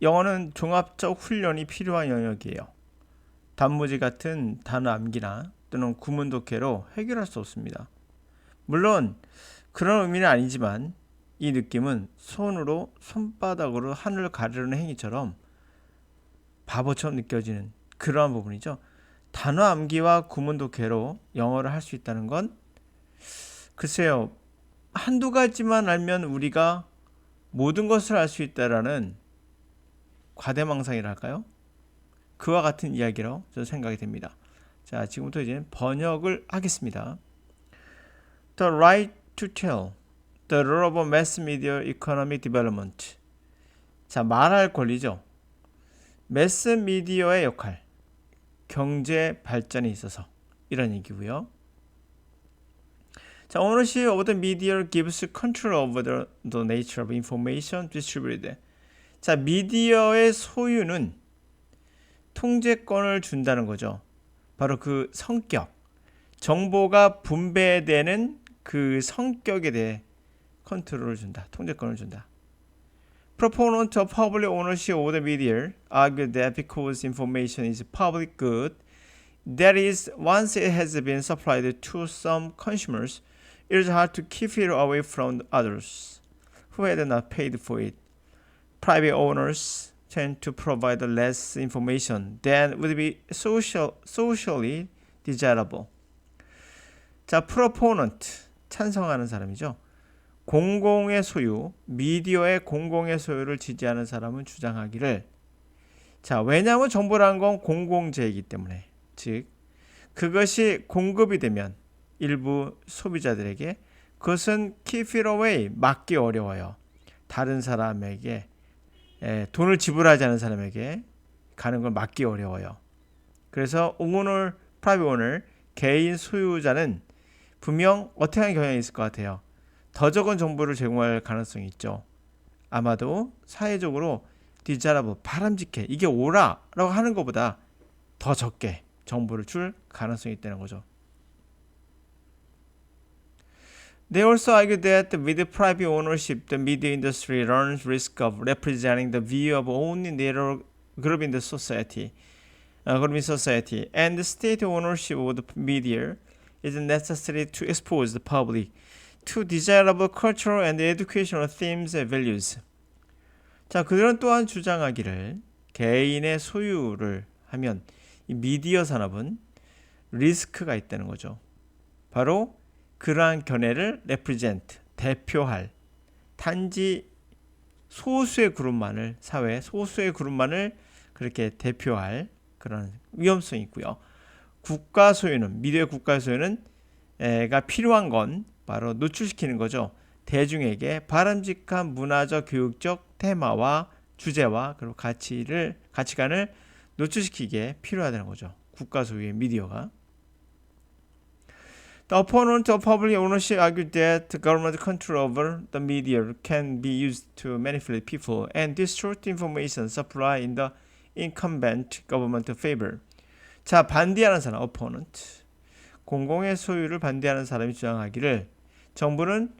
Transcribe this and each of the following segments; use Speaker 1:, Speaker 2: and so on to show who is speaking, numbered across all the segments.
Speaker 1: 영어는 종합적 훈련이 필요한 영역이에요. 단무지 같은 단어 암기나 또는 구문 독해로 해결할 수 없습니다. 물론 그런 의미는 아니지만 이 느낌은 손으로 손바닥으로 하늘을 가르는 행위처럼 바보처럼 느껴지는 그러한 부분이죠. 단어 암기와 구문 독해로 영어를 할 수 있다는 건 글쎄요. 한두 가지만 알면 우리가 모든 것을 알 수 있다라는 과대망상이랄까요? 그와 같은 이야기로 저는 생각이 됩니다. 자, 지금부터 이제 번역을 하겠습니다. The right to tell the role of mass media economic development. 자, 말할 권리죠. 매스 미디어의 역할, 경제 발전에 있어서 이런 얘기고요. 자, ownership of the media gives control over the, the nature of information distributed. 자, 미디어의 소유는 통제권을 준다는 거죠. 바로 그 성격, 정보가 분배되는 그 성격에 대해 컨트롤을 준다, 통제권을 준다. Proponent of public ownership of the media argue that because information is public good, that is, once it has been supplied to some consumers, it is hard to keep it away from others who had not paid for it. Private owners tend to provide less information than would be social, socially desirable. 자, proponent 찬성하는 사람이죠. 공공의 소유, 미디어의 공공의 소유를 지지하는 사람은 주장하기를 자, 왜냐하면 정보란 건 공공재이기 때문에 즉 그것이 공급이 되면 일부 소비자들에게 그것은 keep it away 막기 어려워요. 다른 사람에게 에, 돈을 지불하지 않은 사람에게 가는 걸 막기 어려워요. 그래서 프라이빗 오늘 개인 소유자는 분명 하는 경향이 있을 것 같아요. 더 적은 정보를 제공할 가능성이 있죠. 아마도 사회적으로 디자라브 바람직해 이게 오라라고 하는 것보다 더 적게 정보를 줄 가능성이 있다는 거죠. They also argue that with private ownership, the media industry runs risk of representing the view of only narrow group in the society, uh, group in society, and the state ownership of the media is necessary to expose the public to desirable cultural and educational themes and values. 자, 그들은 또한 주장하기를 개인의 소유를 하면 이 미디어 산업은 리스크가 있다는 거죠. 바로 그러한 견해를 represent, 대표할 단지 소수의 그룹만을 사회 소수의 그룹만을 그렇게 대표할 그런 위험성이 있고요. 국가 소유는 미디어 국가 소유는 가 필요한 건 바로 노출시키는 거죠. 대중에게 바람직한 문화적 교육적 테마와 주제와 그리고 가치를 가치관을 노출시키기에 필요하다는 거죠. 국가 소유의 미디어가 The opponent of public ownership argued that government control over the media can be used to manipulate people and distort information supply in the incumbent government favor. 자, 반대하는 사람, opponent. 공공의 소유를 반대하는 사람이 주장하기를 정부는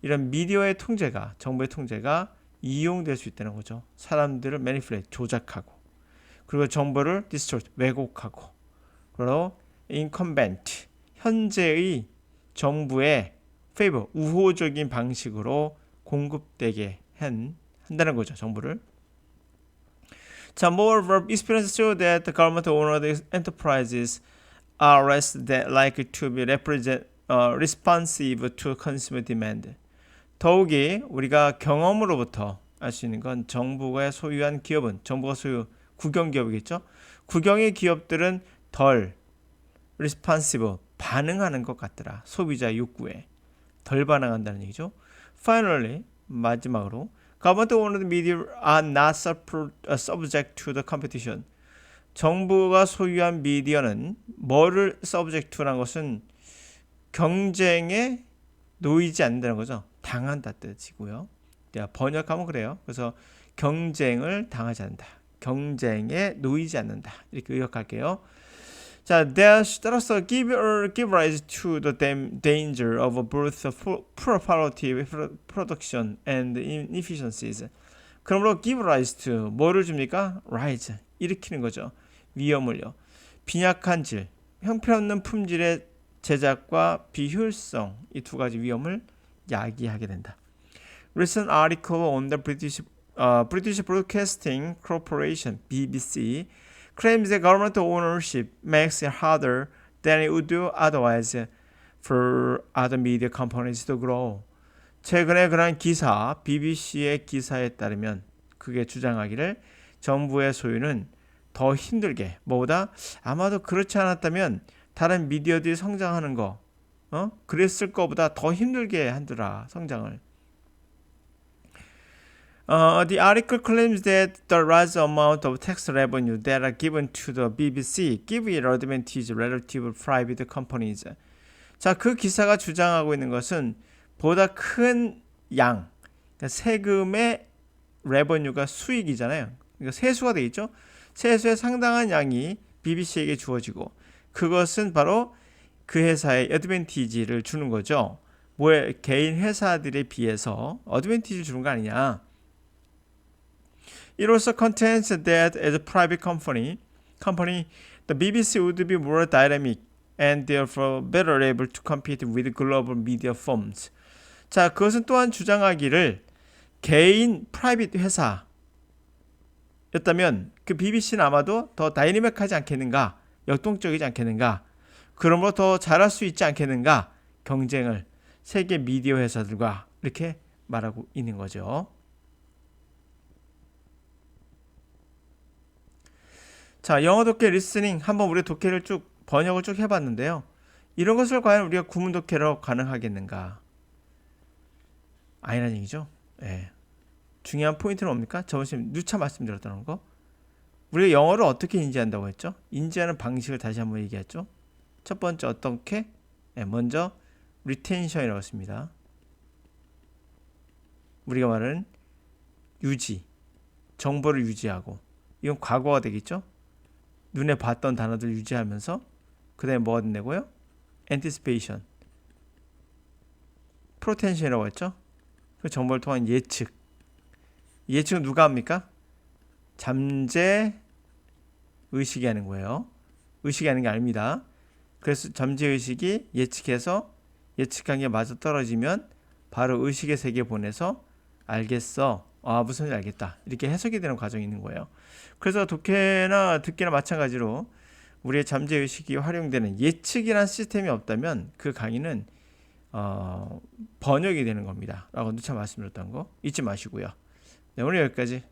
Speaker 1: 이런 미디어의 통제가, 정부의 통제가 이용될 수 있다는 거죠. 사람들을 manipulate, 조작하고. 그리고 정보를 distort, 왜곡하고. 그리고 incumbent, 현재의 정부의 favor, 우호적인 방식으로 공급되게 한, 한다는 거죠. 정부를. 자, moreover, experience show that the government owned enterprises are less likely to be represent, uh, responsive to consumer demand. 더욱이 우리가 경험으로부터 알 수 있는 건 정부가 소유한 기업은 정부가 소유 국영 기업이겠죠. 국영의 기업들은 덜 responsive 반응하는 것 같더라. 소비자 욕구에 덜 반응한다는 얘기죠. Finally 마지막으로 government owned media are not subject to the competition. 정부가 소유한 미디어는 뭐를 subject to라는 것은 경쟁에 놓이지 않는다는 거죠. 당한다 뜻이고요. 번역하면 그래요. 그래서 경쟁을 당하지 않는다. 경쟁에 놓이지 않는다. 이렇게 의역할게요. 자, 따라서 give or give rise to the danger of both poor quality production and inefficiencies. 그러므로 give rise to 뭐를 줍니까? rise 일으키는 거죠. 위험을요. 빈약한 질, 형편없는 품질의 제작과 비효율성 이 두 가지 위험을 야기하게 된다. Recent article on the British uh, British Broadcasting Corporation (BBC) claims that government ownership makes it harder than it would do otherwise for other media companies to grow. 최근에 그런 기사, BBC의 기사에 따르면 그게 주장하기를 정부의 소유는 더 힘들게 뭐보다 아마도 그렇지 않았다면 다른 미디어들이 성장하는 거 어? 그랬을 거보다 더 힘들게 한더라 성장을. Uh, the article claims that the large amount of tax revenue that are given to the BBC give it advantage relative private companies. 자, 그 기사가 주장하고 있는 것은 보다 큰 양, 그러니까 세금의 레버뉴가 수익이잖아요. 그러니까 세수가 돼 있죠. 세수의 상당한 양이 BBC에게 주어지고 그것은 바로 그 회사의 어드밴티지를 주는 거죠. 뭐에 개인 회사들에 비해서 어드밴티지를 주는 거 아니냐. It also contends that as a private company, company, the BBC would be more dynamic and therefore better able to compete with global media firms. 자, 그것은 또한 주장하기를 개인 프라이빗 회사였다면 그 BBC는 아마도 더 다이내믹하지 않겠는가, 역동적이지 않겠는가, 그러므로 더 잘할 수 있지 않겠는가, 경쟁을 세계 미디어 회사들과 이렇게 말하고 있는 거죠. 자, 영어 독해 리스닝 한번 우리 독해를 쭉 번역을 쭉 해봤는데요. 이런 것을 과연 우리가 구문 독해로 가능하겠는가? 아니라는 얘기죠. 예. 중요한 포인트는 뭡니까? 저번 시간에 누차 말씀드렸던 거. 우리가 영어를 어떻게 인지한다고 했죠? 인지하는 방식을 다시 한번 얘기했죠. 첫 번째 어떻게? 예, 먼저 리텐션이라고 했습니다. 우리가 말하는 유지, 정보를 유지하고 이건 과거가 되겠죠? 눈에 봤던 단어들 유지하면서 그다음에 뭐가 된다고요? anticipation, 프로텐션이라고 했죠? 그 정보를 통한 예측. 예측은 누가 합니까? 잠재 의식이 하는 거예요. 의식이 하는 게 아닙니다. 그래서 잠재 의식이 예측해서 예측한 게 맞아 떨어지면 바로 의식의 세계에 보내서 알겠어. 아, 무슨 일 알겠다. 이렇게 해석이 되는 과정이 있는 거예요. 그래서 독해나 듣기나 마찬가지로 우리의 잠재 의식이 활용되는 예측이란 시스템이 없다면 그 강의는 어, 번역이 되는 겁니다. 라고 누차 말씀드렸던 거 잊지 마시고요. 네, 오늘 여기까지